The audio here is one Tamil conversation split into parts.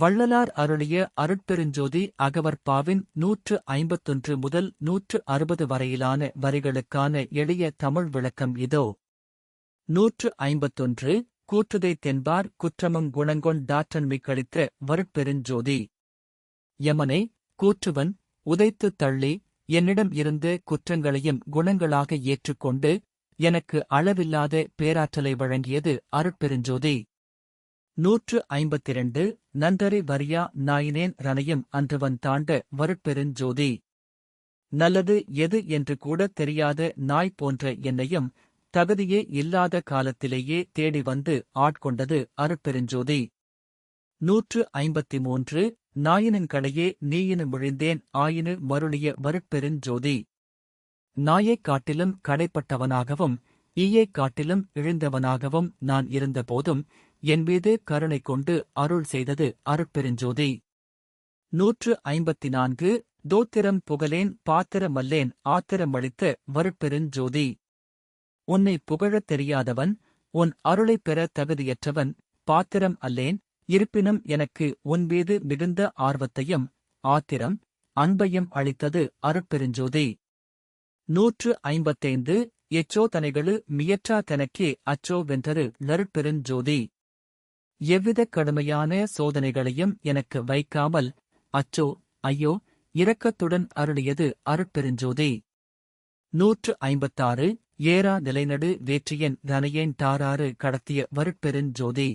வள்ளலார் அருளிய அருட்பெருஞ்சோதி அகவற்பாவின் நூற்று ஐம்பத்தொன்று முதல் நூற்று அறுபது வரையிலான வரிகளுக்கான எளிய தமிழ் விளக்கம் இதோ. நூற்று ஐம்பத்தொன்று கூற்றுதை தென்பார் குற்றமும் குணங்கொண் டாற்றன்மை கழித்த வருட்பெருஞ்சோதி. யமனை கூற்றுவன் உதைத்து தள்ளி என்னிடம் இருந்து குற்றங்களையும் குணங்களாக ஏற்றுக்கொண்டு எனக்கு அளவில்லாத பேராற்றலை வழங்கியது அருட்பெருஞ்சோதி. நூற்று ஐம்பத்திரண்டு நன்றரை வரியா நாயினேன் ரனையும் அன்றுவன் தாண்ட வருட்பெருஞ்சோதி நல்லது எது என்று கூட தெரியாத நாய் போன்ற என்னையும் தகுதியே இல்லாத காலத்திலேயே தேடி வந்து ஆட்கொண்டது அருட்பெருஞ்சோதி நூற்று ஐம்பத்தி மூன்று நாயினங்களையே நீயினு முழிந்தேன் ஆயினு மருளிய வருட்பெருஞ்சோதி நாயைக் காட்டிலும் கடைப்பட்டவனாகவும் ஈயைக் காட்டிலும் இழிந்தவனாகவும் நான் இருந்தபோதும் என் மீது கருணை கொண்டு அருள் செய்தது அருட்பெருஞ்சோதி. நூற்று ஐம்பத்தி நான்கு தோத்திரம் புகழேன் பாத்திரமல்லேன் ஆத்திரமளித்த வருட்பெருஞ்சோதி. உன்னை புகழத் தெரியாதவன் உன் அருளைப் பெற தகுதியற்றவன் பாத்திரம் அல்லேன் இருப்பினும் எனக்கு உன் மீது மிகுந்த ஆர்வத்தையும் ஆத்திரம் அன்பையும் அளித்தது அருட்பெருஞ்சோதி. நூற்று ஐம்பத்தைந்து எச்சோ தனைகளு மியற்றா தனக்கே அச்சோ வென்றது லருட்பெருஞ்சோதி எவ்வித கடுமையான சோதனைகளையும் எனக்கு வைக்காமல் அச்சோ ஐயோ இரக்கத்துடன் அருளியது அருட்பெருஞ்சோதி. நூற்று ஐம்பத்தாறு ஏரா நிலைநடு வேற்றியன் தனையேன் தாராறு கடத்திய வருட்பெருஞ்சோதி.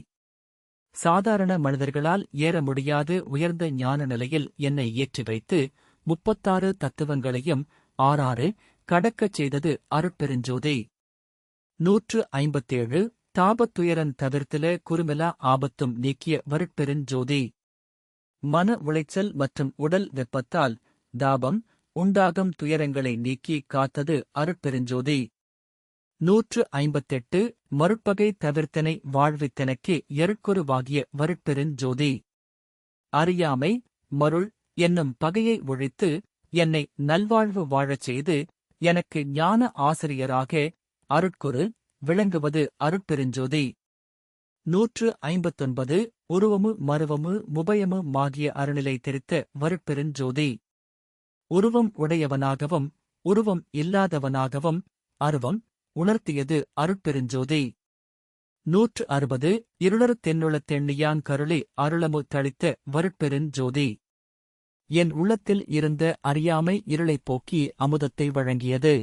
சாதாரண மனிதர்களால் ஏற முடியாது உயர்ந்த ஞான நிலையில் என்னை ஏற்றி வைத்து முப்பத்தாறு தத்துவங்களையும் ஆறாறு கடக்கச் செய்தது அருட்பெருஞ்சோதி. நூற்று ஐம்பத்தேழு தாபத்துயரன் தவிர்த்தில குறுமிலா ஆபத்தும் நீக்கிய வருட்பெருஞ்சோதி மன உளைச்சல் மற்றும் உடல் வெப்பத்தால் தாபம் உண்டாகும் துயரங்களை நீக்கி காத்தது அருட்பெருஞ்சோதி நூற்று ஐம்பத்தெட்டு மறுப்பகை தவிர்த்தனை வாழ்வித்தனக்கு எருட்குருவாகிய வருட்பெருஞ்சோதி அறியாமை மருள் என்னும் பகையை ஒழித்து என்னை நல்வாழ்வு வாழச் செய்து எனக்கு ஞான ஆசிரியராக அருட்குரு விளங்குவது அருட்பெருஞ்சோதி நூற்று ஐம்பத்தொன்பது உருவமு மருவமு முபயமு ஆகிய அருணிலை தெரித்த வருட்பெருஞ்சோதி. உருவம் உடையவனாகவும் உருவம் இல்லாதவனாகவும் அருவம் உணர்த்தியது அருட்பெருஞ்சோதி. நூற்று அறுபது இருளறு தென்னுள தென்னியான் கருளி அருளமு தளித்த வருட்பெருஞ்சோதி. என் உள்ளத்தில் இருந்த அறியாமை இருளைப் போக்கி அமுதத்தை வழங்கியது.